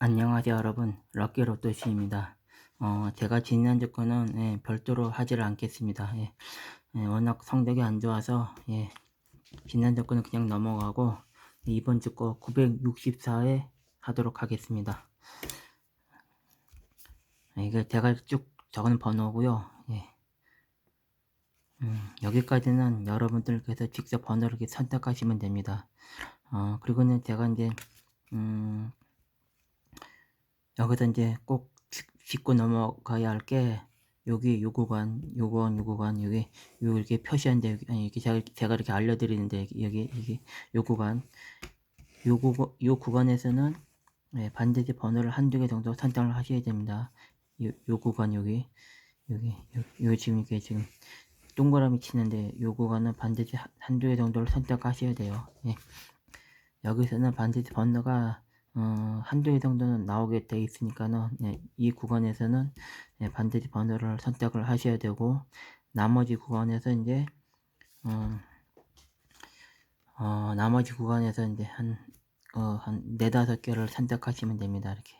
안녕하세요 여러분. 럭키로또씨입니다. 어, 제가 지난주 거는 예, 별도로 하지를 않겠습니다. 예, 예, 워낙 성적이 안 좋아서 예, 지난주 거는 그냥 넘어가고 이번 주 거 964회 하도록 하겠습니다. 예, 이게 제가 쭉 적은 번호고요. 예. 음, 여기까지는 여러분들께서 직접 번호를 선택하시면 됩니다. 어, 그리고는 제가 이제 음, 여기서 이제 꼭 짚고 넘어가야 할 게 여기 요 구간, 요건 요 구간, 여기 요 이렇게 표시한데 여기 아니 이렇게 제가, 제가 이렇게 알려드리는데 여기 여기 요 구간, 요 구간 요 구간에서는 네, 반드시 번호를 한두 개 정도 선택을 하셔야 됩니다. 요, 요 구간 여기 여기 요, 요 지금 이게 지금 동그라미 치는데 요 구간은 반드시 한두 개 정도를 선택하셔야 돼요. 예. 여기서는 반드시 번호가 어, 한두 개 정도는 나오게 돼 있으니까는 네, 이 구간에서는 네, 반드시 번호를 선택을 하셔야 되고 나머지 구간에서 이제 어, 어, 나머지 구간에서 이제 한, 어, 한 네다섯 개를 선택하시면 됩니다. 이렇게.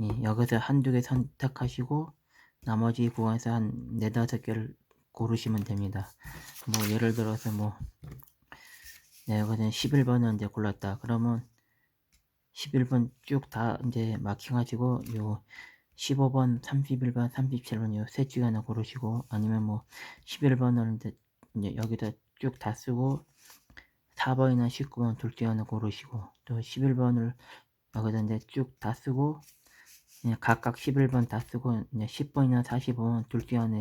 예, 여기서 한두 개 선택하시고 나머지 구간에서 한 네다섯 개를 고르시면 됩니다. 뭐 예를 들어서 뭐 네, 여기는 11번을 이제 골랐다. 그러면 11번 쭉 다 이제 마킹하시고 요 15번, 31번, 37번 요셋 중에 하나 고르시고 아니면 뭐 11번을 이제, 이제 여기다 쭉 다 쓰고 4번이나 19번 둘 중에 하나 고르시고 또 11번을 여기다 이제 쭉 다 쓰고 각각 11번 다 쓰고 이제 10번이나 40번 둘 중에 하나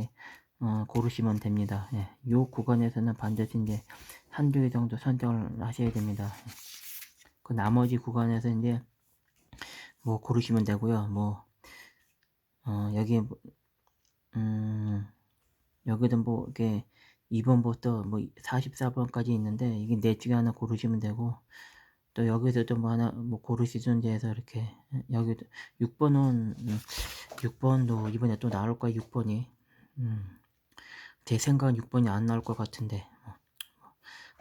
어, 고르시면 됩니다. 예, 요 구간에서는 반드시 이제 한두 개 정도 선택을 하셔야 됩니다. 그 나머지 구간에서 이제 뭐 고르시면 되고요. 뭐 어, 여기 음 여기도 뭐 이렇게 2번부터 뭐 44번까지 있는데 이게 넷 중에 하나 고르시면 되고 또 여기서도 뭐 하나 뭐 고르시든지 해서 이렇게 여기도 6번은 6번도 음, 이번에 또 나올 거야 6번이 음, 제 생각은 6번이 안 나올 것 같은데 뭐,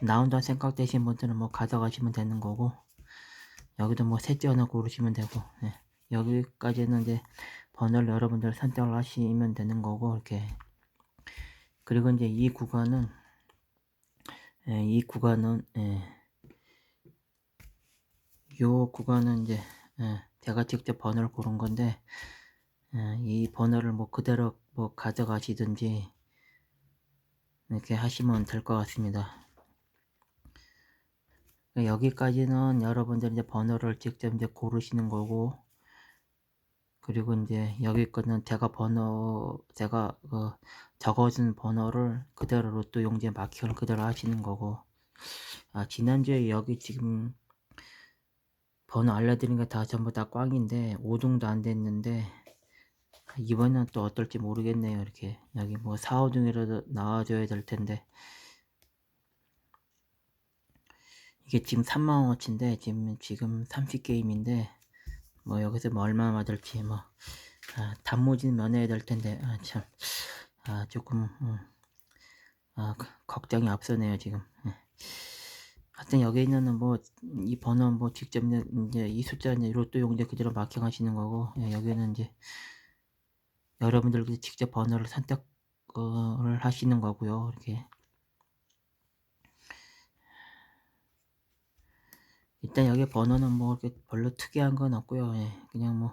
나온다는 생각 되신 분들은 뭐 가져가시면 되는 거고 여기도 뭐 셋째 하나 고르시면 되고 네. 여기까지는 이제 번호를 여러분들 선택을 하시면 되는 거고 이렇게 그리고 이제 이 구간은 예, 이 구간은 예, 요 구간은 이제 예, 제가 직접 번호를 고른 건데 예, 이 번호를 뭐 그대로 뭐 가져가시든지 이렇게 하시면 될 것 같습니다. 여기까지는 여러분들 이제 번호를 직접 이제 고르시는 거고 그리고 이제 여기 거는 제가 번호 제가 그 적어준 번호를 그대로 로또 용지에 마킹을 그대로 하시는 거고 아 지난주에 여기 지금 번호 알려드린 게 다 전부 다 꽝인데 5등도 안 됐는데 이번엔 또 어떨지 모르겠네요 이렇게. 여기 뭐 4, 5등이라도 나와줘야 될 텐데 이게 지금 3만원어치인데 지금 지금 30게임인데 뭐 여기서 뭐 얼마 받을지 뭐 아, 단무지는 면해야 될 텐데 아, 참. 아, 조금 음, 아, 걱정이 앞서네요 지금. 예. 하여튼 여기 있는 뭐 이 번호 뭐 직접 이제 이 숫자 이제 로또 용지 그대로 마킹하시는 거고 예, 여기는 이제 여러분들 직접 번호를 선택을 하시는 거고요 이렇게 일단 여기 번호는 뭐 이렇게 별로 특이한 건 없고요. 예, 그냥 뭐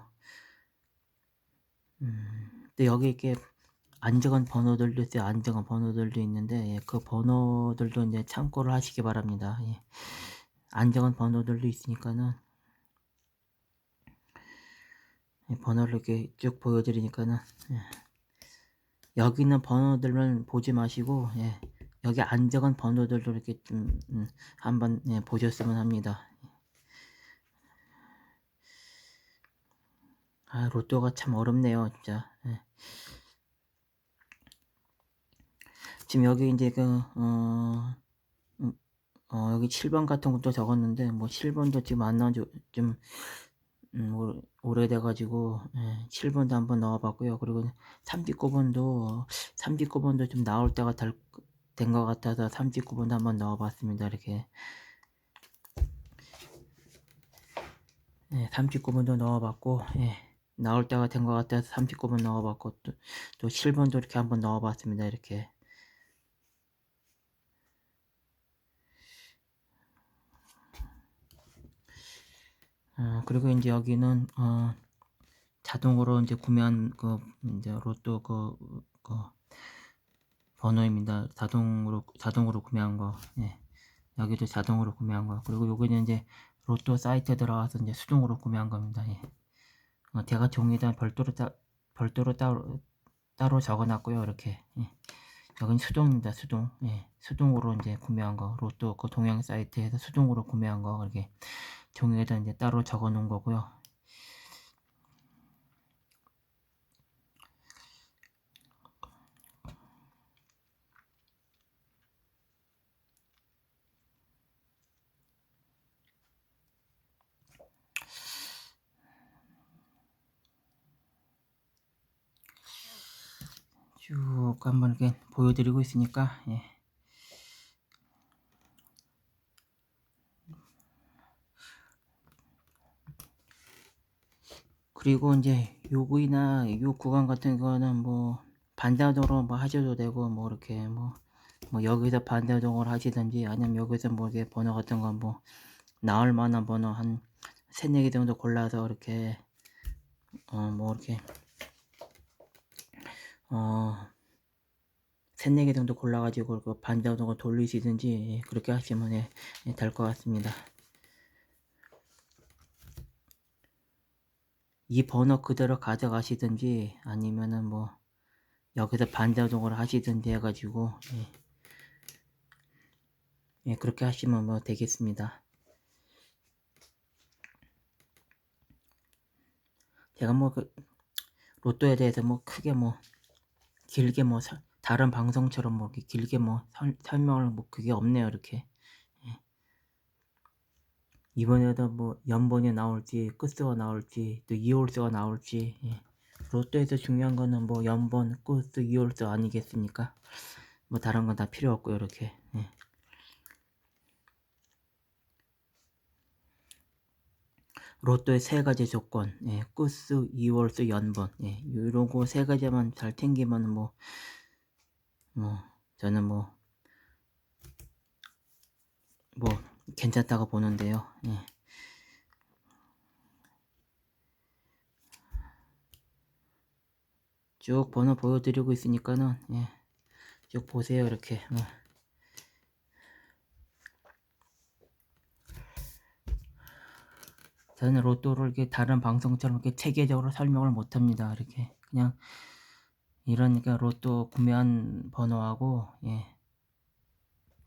음, 또 여기 이렇게 안 적은 번호들도 있어요. 안 적은 번호들도 있는데 예, 그 번호들도 이제 참고를 하시기 바랍니다. 예. 안 적은 번호들도 있으니까는 예, 번호를 이렇게 쭉 보여드리니까는 예. 여기 있는 번호들만 보지 마시고 예, 여기 안 적은 번호들도 이렇게 좀 음, 한번 예, 보셨으면 합니다. 아, 로또가 참 어렵네요, 진짜. 네. 지금 여기 이제 그, 어, 음, 어, 여기 7번 같은 것도 적었는데, 뭐 7번도 지금 안 나온 지 좀, 음, 오래돼가지고, 예, 7번도 한번 넣어봤고요. 그리고 39번도, 39번도 좀 나올 때가 된 것 같아서 39번도 한번 넣어봤습니다. 이렇게. 예, 39번도 넣어봤고 예, 나올 때가 된 것 같아서 39번 넣어봤고 또, 또 7번도 이렇게 한번 넣어봤습니다 이렇게 어, 그리고 이제 여기는 어, 자동으로 이제 구매한 그 이제 로또 그, 그 번호입니다. 자동으로 자동으로 구매한 거. 예. 여기도 자동으로 구매한 거. 그리고 여기는 이제 로또 사이트에 들어가서 이제 수동으로 구매한 겁니다. 예. 어, 제가 종이에다 별도로 따, 별도로 따로 따로 적어놨고요. 이렇게. 예. 여긴 수동입니다. 수동. 예. 수동으로 이제 구매한 거. 로또 그 동양 사이트에서 수동으로 구매한 거. 이렇게 종이에다 이제 따로 적어 놓은 거고요. 쭉 한번 이렇게 보여드리고 있으니까 예. 그리고 이제 요구이나 요 구간 같은 거는 뭐 반자동으로 뭐 하셔도 되고 뭐 이렇게 뭐, 뭐 여기서 반자동으로 하시든지 아니면 여기서 뭐 이게 번호 같은 거뭐 나올 만한 번호 한 세네 개 정도 골라서 이렇게 어 뭐 이렇게 어 세네 개 정도 골라가지고 그 반자동으로 돌리시든지 예, 그렇게 하시면 예, 예, 될 것 같습니다. 이 번호 그대로 가져가시든지 아니면은 뭐 여기서 반자동으로 하시든지 해가지고 예. 예, 그렇게 하시면 뭐 되겠습니다. 제가 뭐 그 로또에 대해서 뭐 크게 뭐 길게 뭐 사, 다른 방송처럼 뭐 이렇게 길게 뭐 설, 설명을 뭐 그게 없네요 이렇게 예. 이번에도 뭐 연번이 나올지 끝수가 나올지 또 2홀수가 나올지 예. 로또에서 중요한 거는 뭐 연번 끝수 2홀수 아니겠습니까 뭐 다른 건 다 필요 없고 이렇게 예. 로또의 세 가지 조건, 예, 끝수, 2월수, 연번, 예, 이런 거 세 가지만 잘 챙기면 뭐, 뭐, 저는 뭐, 뭐, 괜찮다고 보는데요. 예. 쭉 번호 보여드리고 있으니까는, 예, 쭉 보세요, 이렇게. 어. 저는 로또를 이렇게 다른 방송처럼 이렇게 체계적으로 설명을 못 합니다. 이렇게 그냥 이러니까 로또 구매한 번호하고 예.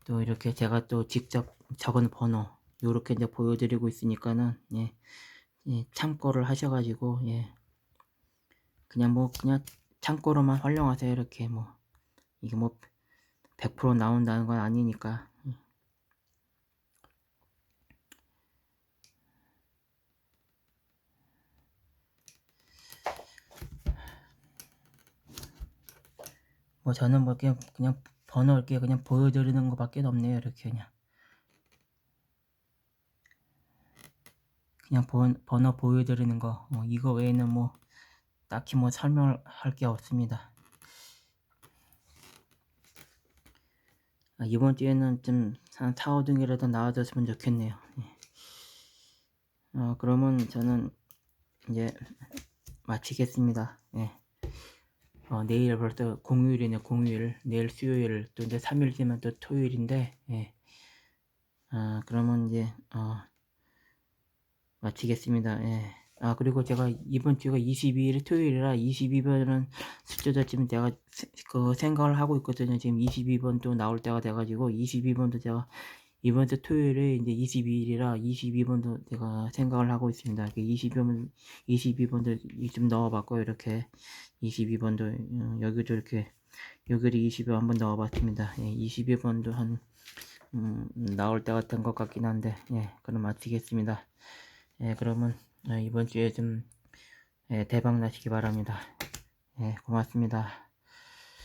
또 이렇게 제가 또 직접 적은 번호 요렇게 이제 보여드리고 있으니까는 예. 예. 참고를 하셔가지고 예. 그냥 뭐 그냥 참고로만 활용하세요 이렇게 뭐 이게 뭐 100% 나온다는 건 아니니까 뭐 저는 뭐 그냥 그냥 번호 이렇게 그냥 보여드리는 것밖에 없네요 이렇게 그냥. 그냥 번, 번호 보여드리는 거. 뭐 이거 외에는 뭐 딱히 뭐 설명을 할게 없습니다. 아, 이번 주에는 좀한 4, 5등이라도 나와줬으면 좋겠네요. 예. 어, 그러면 저는 이제 마치겠습니다. 예. 어, 내일 벌써 공휴일이네 공휴일 내일 수요일 또 이제 3일 뒤면 또 토요일인데 예. 아 그러면 이제 어, 마치겠습니다 예. 아 그리고 제가 이번 주가 22일 토요일이라 22번은 숫자자 지금 제가 그 생각을 하고 있거든요 지금 22번 또 나올 때가 돼가지고 22번도 제가 이번 주 토요일에 이제 22일이라 22번도 제가 생각을 하고 있습니다. 22번, 22번도 좀 넣어봤고요. 이렇게 22번도 어, 여기도 이렇게 여기를 22번 한번 넣어봤습니다. 예, 22번도 한 음, 나올 때 같은 것 같긴 한데 예, 그럼 마치겠습니다. 예, 그러면 어, 이번 주에 좀 예, 대박 나시기 바랍니다. 예, 고맙습니다.